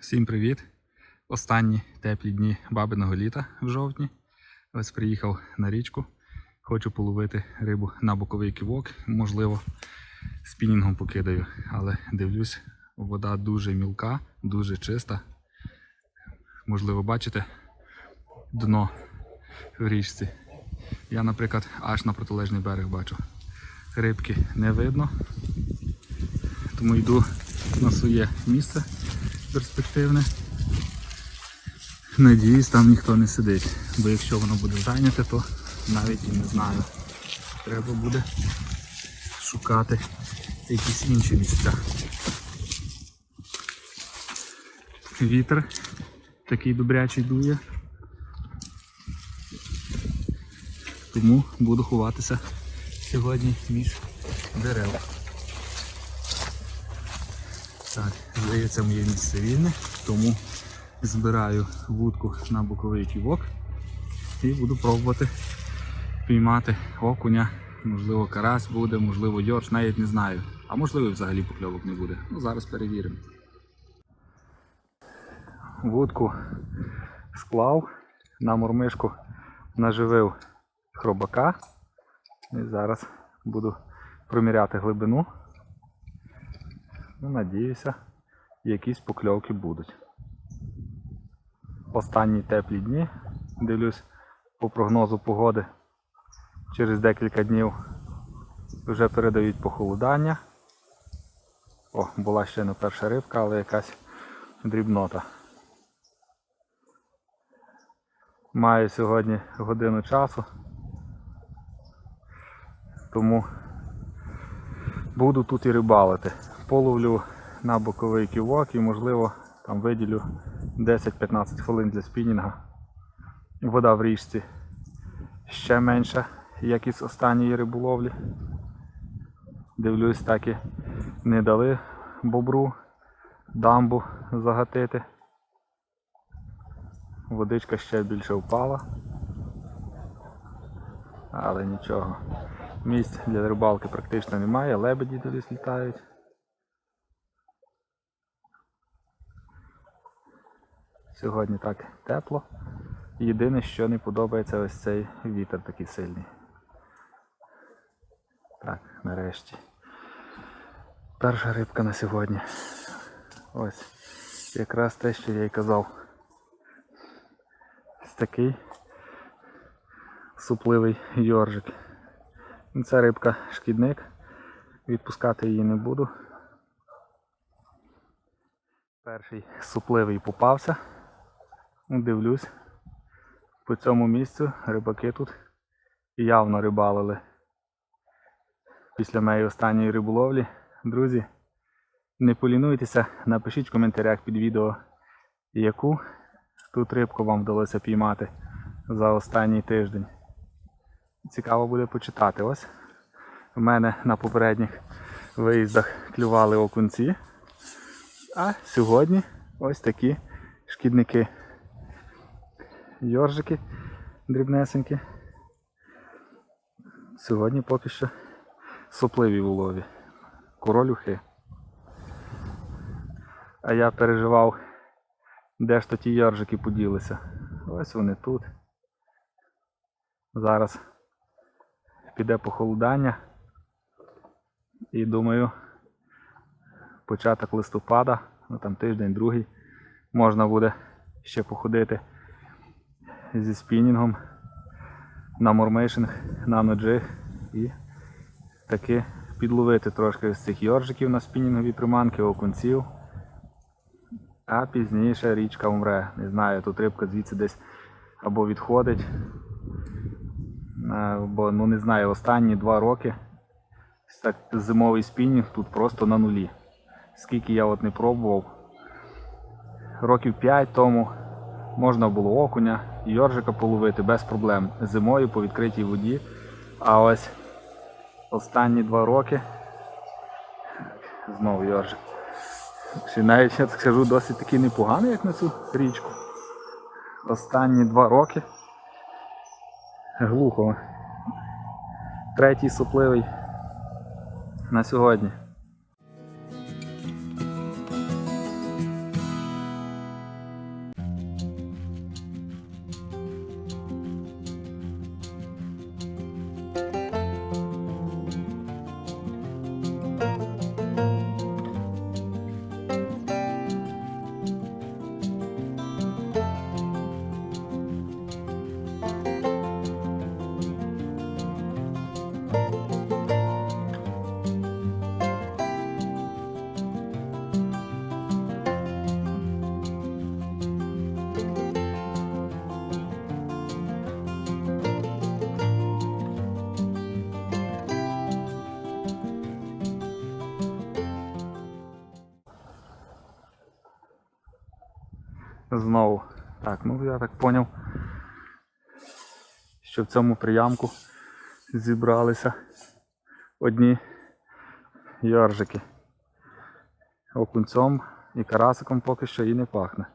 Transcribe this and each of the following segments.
Всім привіт! Останні теплі дні бабиного літа в жовтні. Ось приїхав на річку. Хочу половити рибу на боковий ківок. Можливо, спінінгом покидаю, але дивлюсь, вода дуже мілка, дуже чиста. Можливо, бачите дно в річці. Я, наприклад, аж на протилежний берег бачу. Рибки не видно, тому йду на своє місце перспективне. Надіюсь, там ніхто не сидить, бо якщо воно буде зайняте, то навіть і не знаю. Треба буде шукати якісь інші місця. Вітер такий добрячий дує. Тому буду ховатися сьогодні між дерев. Так, здається, моє місце вільне, тому збираю вудку на боковий ківок і буду пробувати піймати окуня. Можливо, карась буде, можливо, йорш, навіть не знаю. А можливо, взагалі покльовок не буде. Ну, зараз перевіримо. Вудку склав, на мормишку наживив хробака. І зараз буду проміряти глибину. Ну, надіюся, якісь покльовки будуть. Останні теплі дні, дивлюсь по прогнозу погоди, через декілька днів вже передають похолодання. О, була ще не перша рибка, але якась дрібнота. Маю сьогодні годину часу, тому буду тут і рибалити. Половлю на боковий ківок і можливо там виділю 10-15 хвилин для спінінга. Вода в річці ще менша, як із останньої риболовлі. Дивлюсь, так і не дали бобру дамбу загатити. Водичка ще більше впала. Але нічого. Місць для рибалки практично немає, лебеді туди літають. Сьогодні так тепло. Єдине, що не подобається, ось цей вітер такий сильний. Так, нарешті. Перша рибка на сьогодні. Ось. Якраз те, що я й казав. Ось такий супливий йоржик. Ну, Це рибка шкідник. Відпускати її не буду. Перший супливий попався. Ну, Дивлюсь. По цьому місцю рибаки тут явно рибалили. Після моєї останньої риболовлі. Друзі, не полінуйтеся, напишіть в коментарях під відео, яку тут рибку вам вдалося піймати за останній тиждень. Цікаво буде почитати. Ось в мене на попередніх виїздах клювали окунці. А сьогодні ось такі шкідники. Йоржики дрібнесенькі. Сьогодні поки що сопливі в улові. Королюхи. А я переживав, де ж то ті йоржики поділися. Ось вони тут. Зараз піде похолодання. І думаю, початок листопада, ну там тиждень, другий, можна буде ще походити зі спінінгом на мормишинг, на ноджиг і таки підловити трошки з цих йоржиків на спінінгові приманки, окунців. А пізніше річка умре. Не знаю, тут рибка звідси десь або відходить. Е, Бо ну не знаю, останні два роки так, зимовий спінінг тут просто на нулі. Скільки я от не пробував. Років 5 тому можна було окуня, йоржика половити без проблем зимою по відкритій воді. А ось останні два роки знову йоржик. Ще навіть я так скажу досить таки непоганий, як на цю річку. Останні два роки глухо. Третій сопливий на сьогодні. Знову. Так, ну я так поняв, що в цьому приямку зібралися одні йоржики. Окунцом і карасиком поки що і не пахне.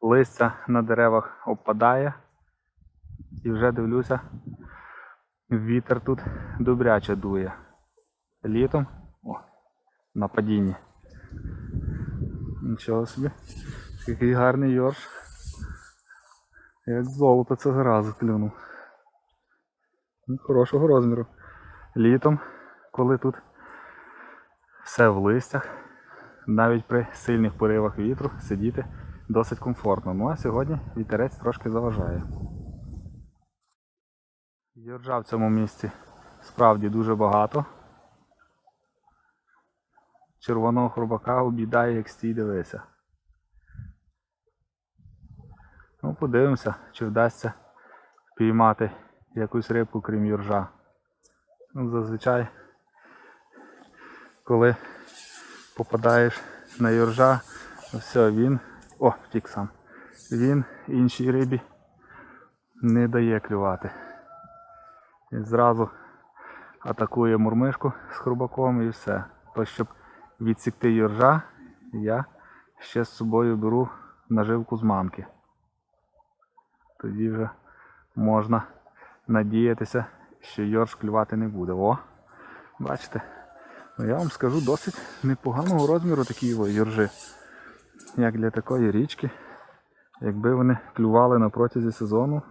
Листя на деревах опадає. І вже дивлюся, вітер тут добряче дує. Літом на падінні. Нічого собі. Який гарний йорш. Як золото цього разу клюнув. Ну, Хорошого розміру. Літом, коли тут все в листях, навіть при сильних поривах вітру сидіти досить комфортно. Ну а сьогодні вітерець трошки заважає. Йоржа в цьому місці справді дуже багато. Червоного хробака обідає, як стій дивися. Ну, подивимося, чи вдасться піймати якусь рибку, крім юржа. Ну, зазвичай, коли попадаєш на юржа, все, він... О, втік сам. Він іншій рибі не дає клювати. Він зразу атакує мурмишку з хрубаком і все. То, щоб відсікти юржа, я ще з собою беру наживку з мамки. Тоді вже можна надіятися, що йорш клювати не буде. О, бачите, ну я вам скажу досить непоганого розміру такі його йоржи. Як для такої річки. Якби вони клювали на протязі сезону,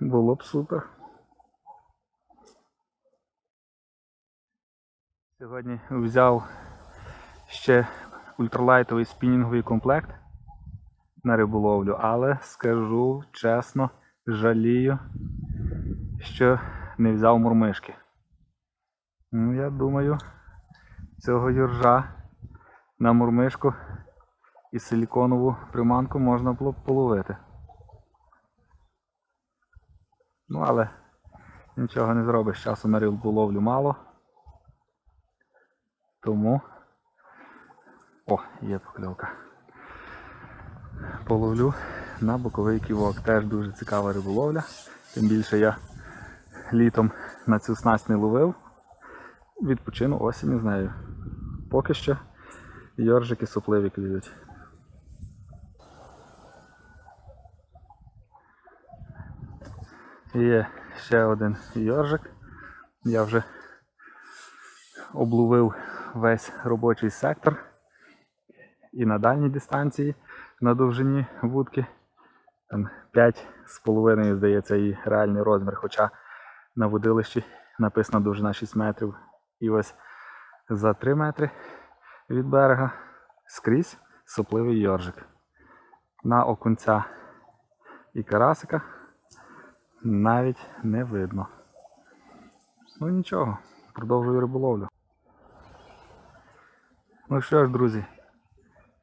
було б супер. Сьогодні взяв ще ультралайтовий спінінговий комплект на риболовлю, але скажу чесно, жалію, що не взяв мурмишки. Ну, я думаю, цього юржа на мурмишку і силіконову приманку можна було б половити. Ну, але нічого не зробиш, часу на риболовлю мало. Тому... О, є покльовка. Половлю на боковий ківок. Теж дуже цікава риболовля. Тим більше я літом на цю снасть не ловив. Відпочину осінь з нею. Поки що йоржики сопливі клюють. Є ще один йоржик. Я вже обловив весь робочий сектор. І на дальній дистанції на довжині вудки. Там 5,5, здається, її реальний розмір, хоча на водилищі написано довжина 6 метрів. І ось за 3 метри від берега скрізь сопливий йоржик. На окунця і карасика навіть не видно. Ну нічого, продовжую риболовлю. Ну що ж, друзі,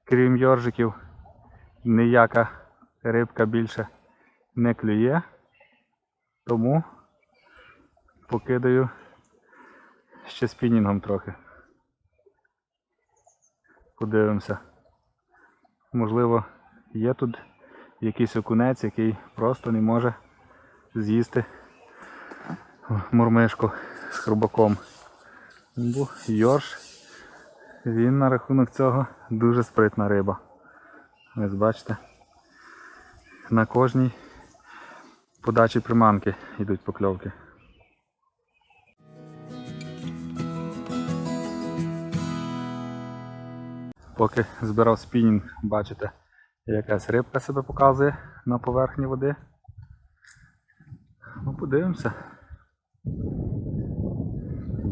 крім йоржиків, ніяка рибка більше не клює, тому покидаю ще спінінгом трохи. Подивимося. Можливо, є тут якийсь окунець, який просто не може з'їсти мурмишку з хрубаком. Бо йорш, він на рахунок цього дуже спритна риба. Ось бачите, на кожній подачі приманки йдуть покльовки. Поки збирав спінінг, бачите, якась рибка себе показує на поверхні води. Ну, подивимося.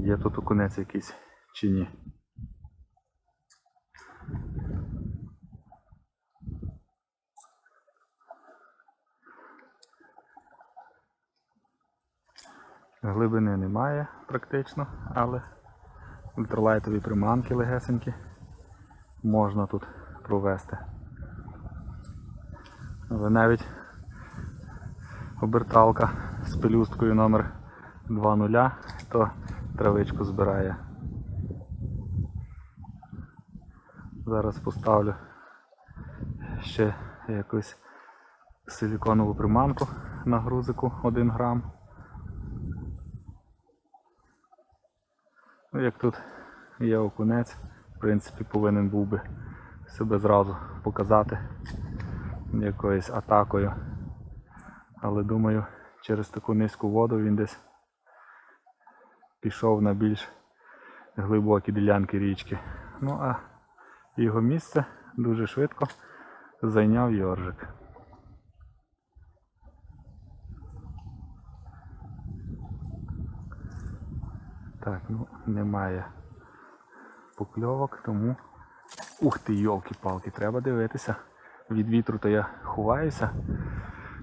Є тут окунець якийсь чи ні. Глибини немає практично, але ультралайтові приманки легесенькі можна тут провести. Але навіть оберталка з пелюсткою номер 2.0, то травичку збирає. Зараз поставлю ще якусь силіконову приманку на грузику 1 грам. Ну, як тут є окунець, в принципі, повинен був би себе зразу показати якоюсь атакою. Але думаю, через таку низьку воду він десь пішов на більш глибокі ділянки річки. Ну а його місце дуже швидко зайняв Йоржик. Так, ну немає покльовок, тому. Ух ти, йолки-палки, треба дивитися. Від вітру то я ховаюся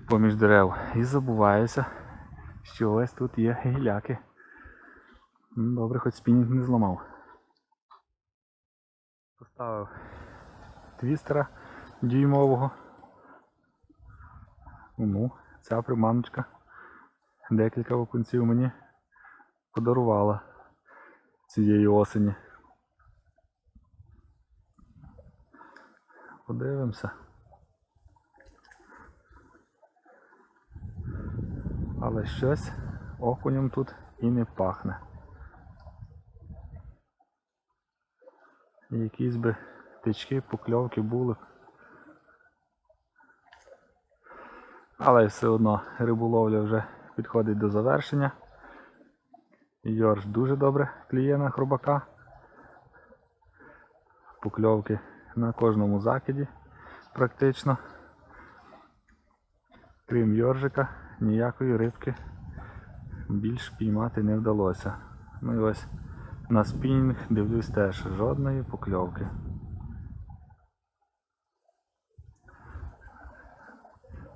поміж дерев і забуваюся, що ось тут є гіляки. Добре, хоч спінінг не зламав. Поставив твістера дюймового. Ну, ця приманочка декілька окунців мені подарувала цієї осені. Подивимося. Але щось окунем тут і не пахне. Якісь би тички, покльовки були. Але все одно риболовля вже підходить до завершення. Йорш дуже добре клює на хробака. Покльовки на кожному закиді практично. Крім йоржика, ніякої рибки більш піймати не вдалося. Ну і ось на спінінг дивлюсь теж жодної покльовки.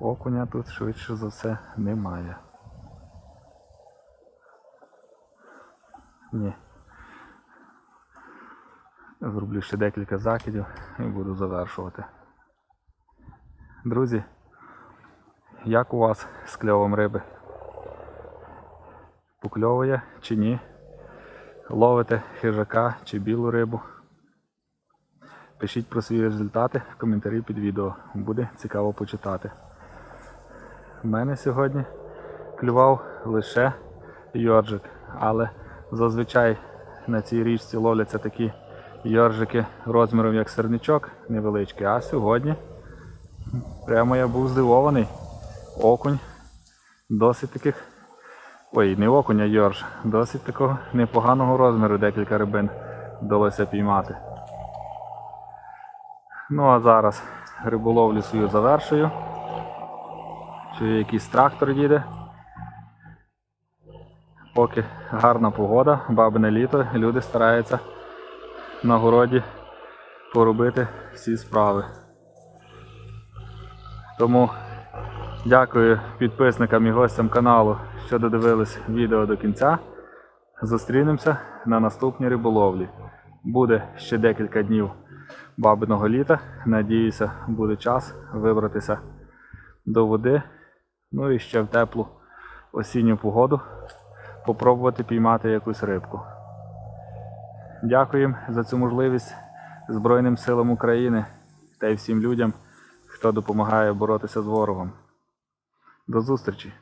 Окуня тут швидше за все немає. Ні. Зроблю ще декілька закидів і буду завершувати. Друзі, як у вас з кльовом риби? Покльовує чи ні? Ловите хижака чи білу рибу? Пишіть про свої результати в коментарі під відео. Буде цікаво почитати. У мене сьогодні клював лише йорджик, але зазвичай на цій річці ловляться такі йоржики розміром як серничок невеличкий, а сьогодні прямо я був здивований. Окунь досить таких. Ой, не окунь, а йорж. Досить такого непоганого розміру декілька рибин вдалося піймати. Ну а зараз риболовлю свою завершую. Чую якийсь трактор їде. Поки гарна погода, бабине літо, люди стараються на городі поробити всі справи. Тому дякую підписникам і гостям каналу, що додивились відео до кінця. Зустрінемося на наступній риболовлі. Буде ще декілька днів бабиного літа. Надіюся, буде час вибратися до води. Ну і ще в теплу осінню погоду попробувати піймати якусь рибку. Дякуємо за цю можливість Збройним силам України та й всім людям, хто допомагає боротися з ворогом. До зустрічі!